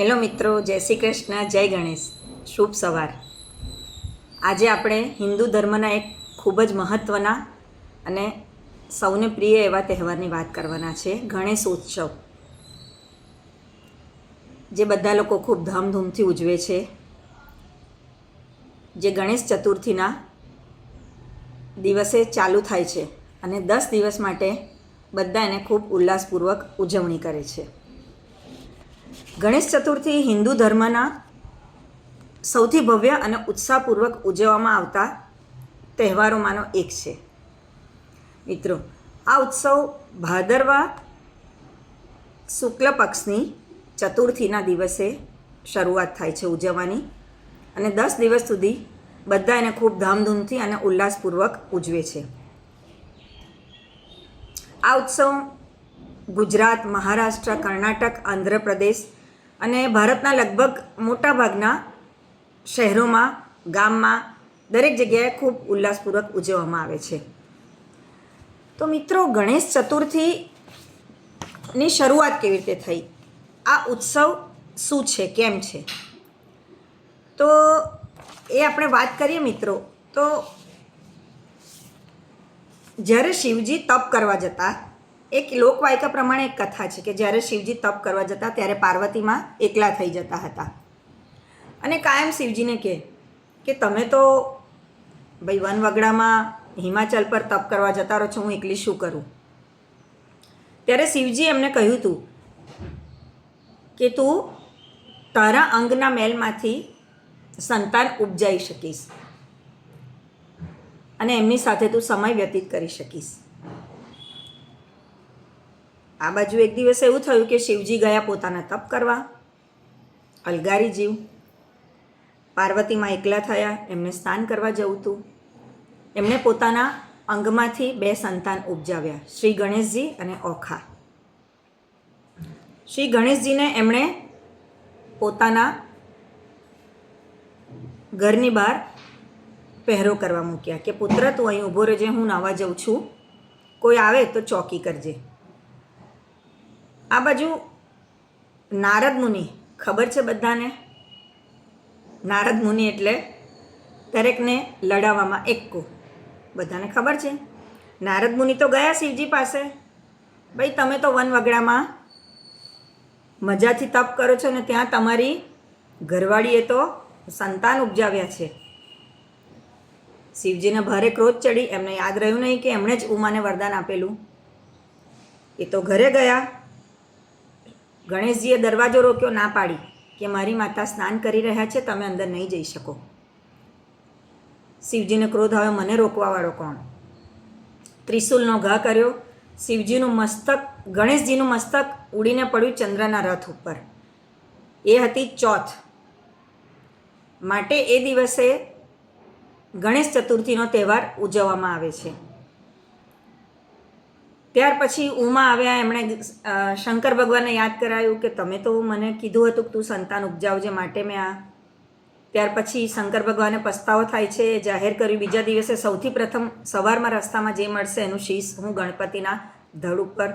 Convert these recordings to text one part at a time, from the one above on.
Hello મિત્રો, જય શ્રી કૃષ્ણ, જય ગણેશ. શુભ સવાર. આજે આપણે હિન્દુ ધર્મના એક ખૂબ જ મહત્ત્વના અને સૌને પ્રિય એવા તહેવારની વાત કરવાના છે, ગણેશ ઉત્સવ. જે બધા લોકો ખૂબ ધામધૂમથી ઉજવે છે. જે ગણેશ ચતુર્થીના દિવસે ચાલુ થાય છે અને દસ દિવસ માટે બધા એને ખૂબ ઉલ્લાસપૂર્વક ઉજવણી કરે છે. ગણેશ ચતુર્થી હિન્દુ ધર્મના સૌથી ભવ્ય અને ઉત્સાહપૂર્વક ઉજવવામાં આવતા તહેવારોમાંનો એક છે. મિત્રો, આ ઉત્સવ ભાદરવા શુક્લ પક્ષની ચતુર્થીના દિવસે શરૂઆત થાય છે ઉજવવાની અને દસ દિવસ સુધી બધા એને ખૂબ ધામધૂમથી અને ઉલ્લાસપૂર્વક ઉજવે છે. આ ઉત્સવ ગુજરાત, મહારાષ્ટ્ર, કર્ણાટક, આંધ્રપ્રદેશ અને ભારતના લગભગ મોટાભાગના શહેરોમાં, ગામમાં, દરેક જગ્યાએ ખૂબ ઉલ્લાસપૂર્વક ઉજવવામાં આવે છે. તો મિત્રો, ગણેશ ચતુર્થીની શરૂઆત કેવી રીતે થઈ? આ ઉત્સવ શું છે? કેમ છે? તો એ આપણે વાત કરીએ મિત્રો. તો જ્યારે શિવજી તપ કરવા જતા એક લોકવાયકા પ્રમાણે એક કથા છે કે જ્યારે શિવજી તપ કરવા જતા ત્યારે પાર્વતીમાં એકલા થઈ જતા હતા. અને કાયમ શિવજીને કહે કે તમે તો ભાઈ વનવગડામાં હિમાચલ પર તપ કરવા જતા રહો છો, હું એકલી શું કરું? ત્યારે શિવજી એમને કહ્યું હતું કે તું તારા અંગના મેલમાંથી સંતાન ઉપજાઈ શકીશ અને એમની સાથે તું સમય વ્યતીત કરી શકીશ. આ બાજુ એક દિવસ એવું થયું કે શિવજી ગયા પોતાના તપ કરવા. અલગારી જીવ. પાર્વતીમાં એકલા થયા, એમને સ્નાન કરવા જવું હતું એમણે પોતાના અંગમાંથી બે સંતાન ઉપજાવ્યા, શ્રી ગણેશજી અને ઓખા. શ્રી ગણેશજીને એમણે પોતાના ઘરની બહાર પહેરો કરવા મૂક્યા કે, પુત્ર, તું અહીં ઊભો રહેજે, હું નાવા જાઉં છું. કોઈ આવે તો ચોકી કરજે. આ બાજુ નારદ મુનિ. ખબર છે બધાને? નારદ મુનિ એટલે દરેકને લડાવવામાં એક્કો. બધાને ખબર છે? નારદ મુનિ તો ગયા શિવજી પાસે. ભાઈ, તમે તો વન વગડામાં મજાથી તપ કરો છો ને ત્યાં તમારી ઘરવાળીએ તો સંતાન ઉપજાવ્યા છે. શિવજીને ભારે ક્રોધ ચડી. એમને યાદ રહ્યું નહીં કે એમણે જ ઉમાને વરદાન આપેલું. એ તો ઘરે ગયા. ગણેશજીએ દરવાજો રોક્યો ના પાડી કે મારી માતા સ્નાન કરી રહ્યા છે, તમે અંદર નહીં જઈ શકો. શિવજીને ક્રોધ હવે મને રોકવાવાળો કોણ? ત્રિશુલનો ઘા કર્યો. શિવજીનું મસ્તક, ગણેશજીનું મસ્તક ઉડીને પડ્યું ચંદ્રના રથ ઉપર. એ હતી ચોથ. માટે એ દિવસે ગણેશ ચતુર્થીનો તહેવાર ઉજવવામાં આવે છે. ત્યાર પછી ઉમા આવ્યા, એમણે શંકર ભગવાનને યાદ કરાયું કે તમે તો મને કીધું હતું કે તું સંતાન ઉપજાવજે માટે મેં આ. ત્યાર પછી શંકર ભગવાને પસ્તાવો થાય છે જાહેર કર્યું, બીજા દિવસે સૌથી પ્રથમ સવારમાં રસ્તામાં જે મળશે એનું શીશ હું ગણપતિના ધડ ઉપર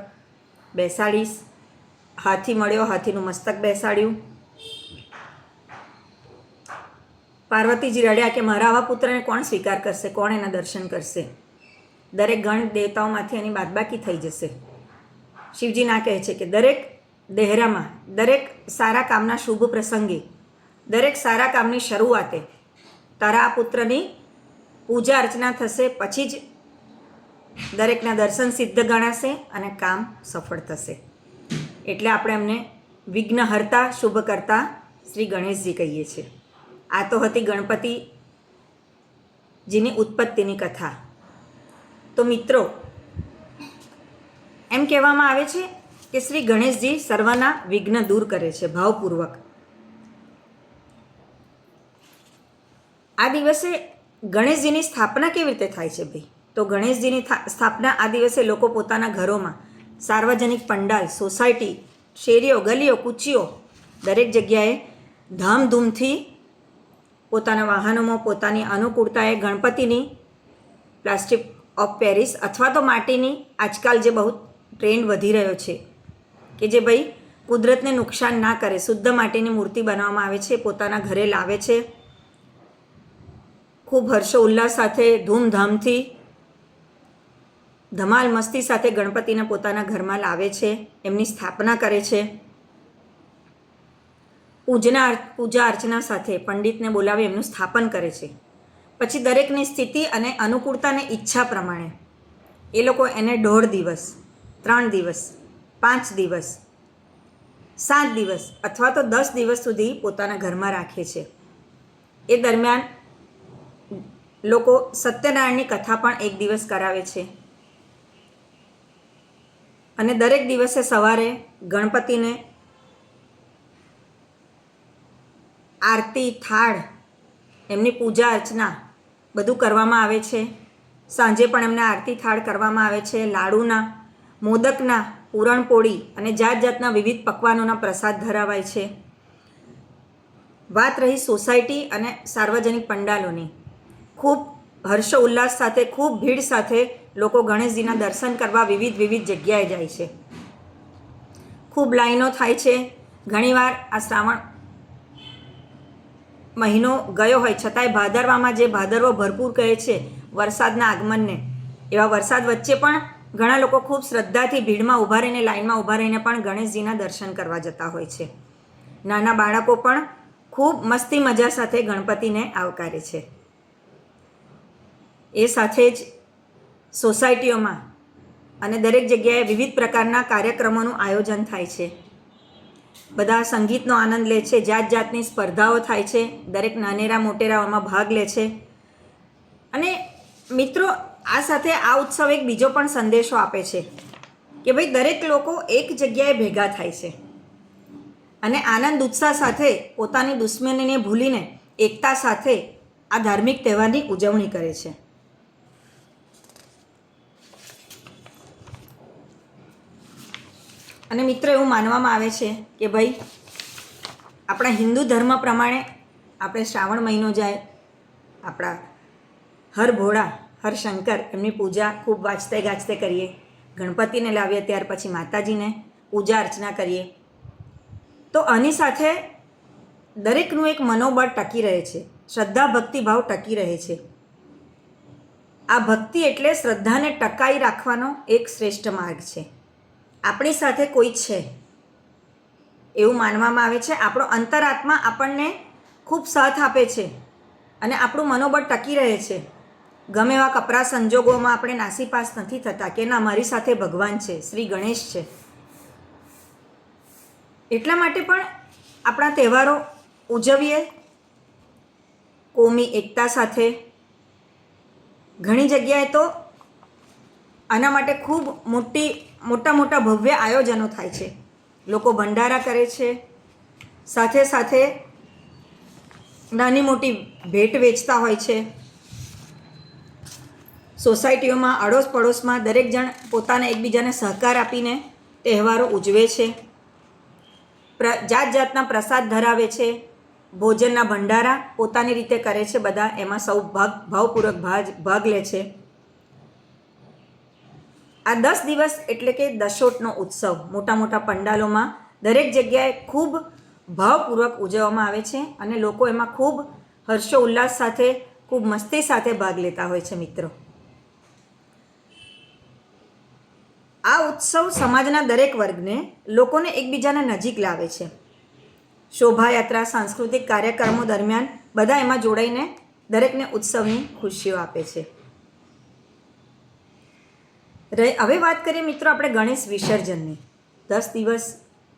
બેસાડીશ. હાથી મળ્યો, હાથીનું મસ્તક બેસાડ્યું. પાર્વતીજી રડ્યા કે મારા આવા પુત્રને કોણ સ્વીકાર કરશે, કોણ એના દર્શન કરશે? દરેક ગણ દેવતાઓમાંથી એની બાદબાકી થઈ જશે. શિવજી ના કહે છે કે દરેક દેહરામાં, દરેક સારા કામના શુભ પ્રસંગે, દરેક સારા કામની શરૂઆતે તારા પુત્રની પૂજા અર્ચના થશે, પછી જ દરેકના દર્શન સિદ્ધ ગણાશે અને કામ સફળ થશે. એટલે આપણે એમને વિઘ્નહર્તા શુભ કરતા શ્રી ગણેશજી કહીએ છીએ. આ તો હતી ગણપતિજીની ઉત્પત્તિની કથા. તો મિત્રો, એમ કહેવામાં આવે છે કે શ્રી ગણેશજી સર્વના વિઘ્ન દૂર કરે છે ભાવપૂર્વક. આ દિવસે ગણેશજીની સ્થાપના કેવી રીતે થાય છે ભાઈ? તો ગણેશજીની સ્થાપના આ દિવસે લોકો પોતાના ઘરોમાં સાર્વજનિક પંડાલ, સોસાયટી, શેરીઓ, ગલીઓ, કૂચીઓ, દરેક જગ્યાએ ધામધૂમથી પોતાના વાહનોમાં પોતાની અનુકૂળતાએ ગણપતિની પ્લાસ્ટિક ઓફ પેરિસ અથવા તો માટીની આજકાલ જે બહુ ટ્રેન્ડ વધી રહ્યો છે કે જે ભાઈ કુદરતને નુકસાન ના કરે, શુદ્ધ માટીની મૂર્તિ બનાવવામાં આવે છે, પોતાના ઘરે લાવે છે. ખૂબ હર્ષો, ઉલ્લાસ સાથે, ધૂમધામથી, ધમાલ મસ્તી સાથે ગણપતિને પોતાના ઘરમાં લાવે છે, એમની સ્થાપના કરે છે. પૂજના, પૂજા અર્ચના સાથે પંડિતને બોલાવી એમનું સ્થાપન કરે છે. પછી દરેકની સ્થિતિ અને અનુકૂળતાને ઈચ્છા પ્રમાણે. એ લોકો એને દોઢ દિવસ, ત્રણ દિવસ, પાંચ દિવસ, સાત દિવસ અથવા તો દસ દિવસ સુધી પોતાના ઘરમાં રાખે છે. એ દરમિયાન લોકો સત્યનારાયણની કથા પણ એક દિવસ કરાવે છે. અને દરેક દિવસે સવારે ગણપતિને આરતી, થાળ, એમની પૂજા અર્ચના બધું કરવામાં આવે છે. સાંજે પણ એમને આરતી થાળ કરવામાં આવે છે. લાડુના, મોદકના, પૂરણપોળી અને જાત જાતના વિવિધ પકવાનોના પ્રસાદ ધરાવાય છે. વાત રહી સોસાયટી અને સાર્વજનિક પંડાલોની. ખૂબ હર્ષ ઉલ્લાસ સાથે, ખૂબ ભીડ સાથે લોકો ગણેશજીના દર્શન કરવા વિવિધ વિવિધ જગ્યાએ જાય છે. ખૂબ લાઈનો થાય છે. ઘણીવાર આ શ્રાવણ મહિનો ગયો હોય, છતાંય ભાદરવામાં જે ભાદરવો ભરપૂર કહે છે, વરસાદના આગમનને, એવા વરસાદ વચ્ચે પણ ઘણા લોકો ખૂબ શ્રદ્ધાથી ભીડમાં ઊભા રહીને લાઈનમાં ઊભા રહીને પણ ગણેશજીના દર્શન કરવા જતા હોય છે. નાના બાળકો પણ ખૂબ મસ્તી મજા સાથે ગણપતિને આવકારે છે. એ સાથે જ સોસાયટીઓમાં અને દરેક જગ્યાએ વિવિધ પ્રકારના કાર્યક્રમોનું આયોજન થાય છે. બધા સંગીતનો આનંદ લે છે જાત જાતની સ્પર્ધાઓ થાય છે, દરેક નાનેરા મોટેરાઓમાં ભાગ લે છે. અને મિત્રો, આ સાથે આ ઉત્સવ એક બીજો પણ સંદેશો આપે છે કે ભાઈ દરેક લોકો એક જગ્યાએ ભેગા થાય છે. અને આનંદ, ઉત્સાહ સાથે પોતાની દુશ્મનીને ભૂલીને એકતા સાથે આ ધાર્મિક તહેવારની ઉજવણી કરે છે. અને મિત્રો, એવું માનવામાં આવે છે કે ભાઈ, આપણા હિન્દુ ધર્મ પ્રમાણે આપણે શ્રાવણ મહિનો જાય, આપણા હર ભોળા, હર શંકર એમની પૂજા ખૂબ વાંચતે ગાજતે કરીએ. ગણપતિને લાવીએ ત્યાર પછી માતાજીને પૂજા અર્ચના કરીએ. તો આની સાથે દરેકનું એક મનોબળ ટકી રહે છે, શ્રદ્ધા ભક્તિભાવ ટકી રહે છે. આ ભક્તિ એટલે શ્રદ્ધાને ટકાઈ રાખવાનો એક શ્રેષ્ઠ માર્ગ છે. આપણી સાથે કોઈ છે? એવું માનવામાં આવે છે. આપણો અંતરાત્મા આપણને ખૂબ સાથ આપે છે અને આપણું મનોબળ ટકી રહે છે. ગમે એવા કપરા સંજોગોમાં આપણે નાસીપાસ નથી થતા કે ના, મારી સાથે ભગવાન છે, શ્રી ગણેશ છે. એટલા માટે પણ આપણા તહેવારો ઉજવીએ. કોમી એકતા સાથે. ઘણી જગ્યાએ તો આના માટે ખૂબ મોટી મોટા મોટા ભવ્ય આયોજનો થાય છે. લોકો ભંડારા કરે છે. સાથે સાથે નાની મોટી ભેટ વેચતા હોય છે. સોસાયટીઓમાં અડોશ પડોશમાં દરેક જણ પોતાના એકબીજાને સહકાર આપીને તહેવારો ઉજવે છે. પ્ર, જાત જાતના પ્રસાદ ધરાવે છે. ભોજનના ભંડારા પોતાની રીતે કરે છે. બધા એમાં સૌ ભાગ, ભાવપૂર્વક ભાગ ભાગ લે છે. આ દસ દિવસ એટલે કે દશોટનો ઉત્સવ મોટા મોટા પંડાલોમાં દરેક જગ્યાએ ખૂબ ભાવપૂર્વક ઉજવવામાં આવે છે અને લોકો એમાં ખૂબ હર્ષો ઉલ્લાસ સાથે, ખૂબ મસ્તી સાથે ભાગ લેતા હોય છે મિત્રો. આ ઉત્સવ સમાજના દરેક વર્ગને, લોકોને એકબીજાને નજીક લાવે છે. શોભાયાત્રા, સાંસ્કૃતિક કાર્યક્રમો દરમિયાન બધા એમાં જોડાઈને દરેકને ઉત્સવની ખુશીઓ આપે છે. હવે વાત કરીએ મિત્રો આપણે ગણેશ વિસર્જનની. દસ દિવસ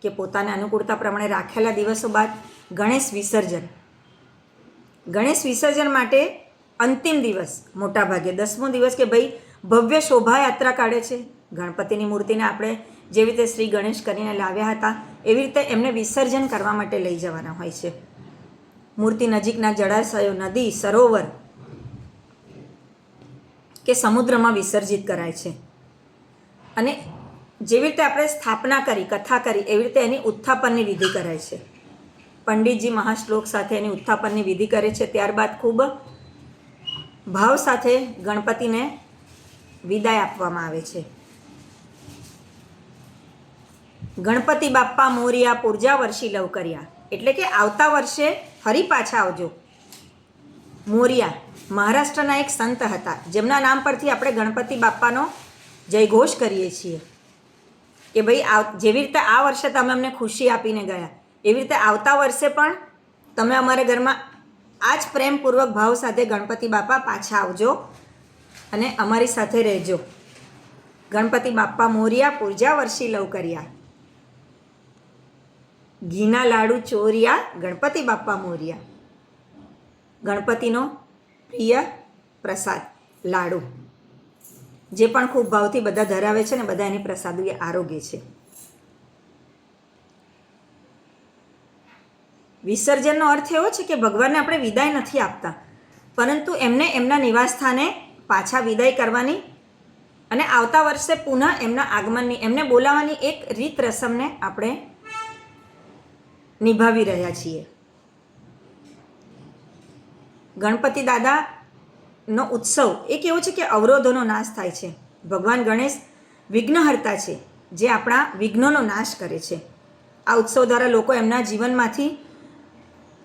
કે પોતાને અનુકૂળતા પ્રમાણે રાખેલા દિવસો બાદ ગણેશ વિસર્જન. ગણેશ વિસર્જન માટે અંતિમ દિવસ મોટા ભાગે દસમો દિવસ કે ભાઈ ભવ્ય શોભાયાત્રા કાઢે છે. ગણપતિની મૂર્તિને આપણે જેવી રીતે શ્રી ગણેશ કરીને લાવ્યા હતા, એવી રીતે એમને વિસર્જન કરવા માટે લઈ જવાના હોય છે. મૂર્તિ નજીકના જળાશયો, નદી, સરોવર કે સમુદ્રમાં વિસર્જિત કરાય છે. અને જેવી રીતે આપણે સ્થાપના કરી, કથા કરી, એવી રીતે એની ઉત્થાપનની વિધિ કરાય છે. પંડિતજી મહાશ્લોક સાથે એની ઉત્થાપનની વિધિ કરે છે. ત્યારબાદ ખૂબ ભાવ સાથે ગણપતિને વિદાય આપવામાં આવે છે. ગણપતિ બાપ્પા મોરિયા પૂર્જા વર્ષી લવ કર્યા એટલે કે આવતા વર્ષે ફરી પાછા આવજો. મોરિયા, મહારાષ્ટ્રના એક સંત હતા. જેમના નામ પરથી આપણે ગણપતિ બાપ્પાનો જયઘોષ કરીએ છીએ. કે ભાઈ આ જેવી રીતે આ વર્ષે તમે અમને ખુશી આપીને ગયા, એવી રીતે આવતા વર્ષે પણ તમે અમારા ઘરમાં આ જ પ્રેમપૂર્વક ભાવ સાથે ગણપતિ બાપા પાછા આવજો અને અમારી સાથે રહેજો. ગણપતિ બાપ્પા મોરિયા પૂર્જા વર્ષી લવ કર્યા ઘીના લાડુ ચોરિયા ગણપતિ બાપા મોરિયા. ગણપતિનો પ્રિય પ્રસાદ, લાડુ. જે પણ ખૂબ ભાવથી બધા ધરાવે છે ને બધા એની પ્રસાદ આરોગ્ય છે. વિસર્જનનો અર્થ એવો છે કે ભગવાનને આપણે વિદાય નથી આપતા, પરંતુ એમને એમના નિવાસસ્થાને પાછા વિદાય કરવાની અને આવતા વર્ષે પુનઃ એમના આગમનની, એમને બોલાવવાની એક રીત રસમને આપણે નિભાવી રહ્યા છીએ. ગણપતિ દાદાનો ઉત્સવ એ કેવો છે કે અવરોધોનો નાશ થાય છે. ભગવાન ગણેશ વિઘ્નહર્તા છે, જે આપણા વિઘ્નોનો નાશ કરે છે. આ ઉત્સવ દ્વારા લોકો એમના જીવનમાંથી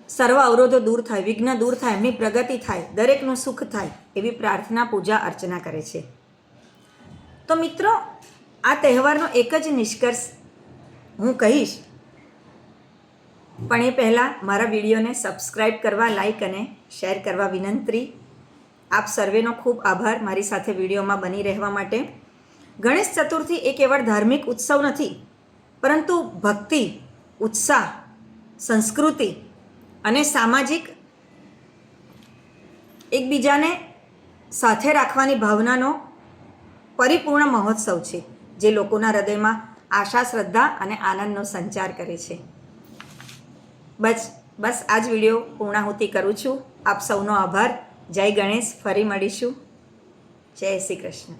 સર્વ અવરોધો દૂર થાય, વિઘ્ન દૂર થાય, એમની પ્રગતિ થાય, દરેકનું સુખ થાય એવી પ્રાર્થના, પૂજા, અર્ચના કરે છે. તો મિત્રો, આ તહેવારનો એક જ નિષ્કર્ષ હું કહીશ. પણ એ પહેલાં મારા વિડીયોને સબસ્ક્રાઈબ કરવા લાઈક અને શેર કરવા વિનંતી. આપ સર્વેનો ખૂબ આભાર મારી સાથે વિડીયોમાં બની રહેવા માટે. ગણેશ ચતુર્થી એ કેવળ ધાર્મિક ઉત્સવ નથી, પરંતુ ભક્તિ, ઉત્સાહ, સંસ્કૃતિ અને સામાજિક એકબીજાને સાથે રાખવાની ભાવનાનો પરિપૂર્ણ મહોત્સવ છે, જે લોકોના હૃદયમાં આશા, શ્રદ્ધા અને આનંદનો સંચાર કરે છે. બસ બસ આ જ વીડિયો પૂર્ણાહુતિ કરું છું. આપ સૌનો આભાર. જય ગણેશ ફરી મળીશું. જય શ્રી કૃષ્ણ.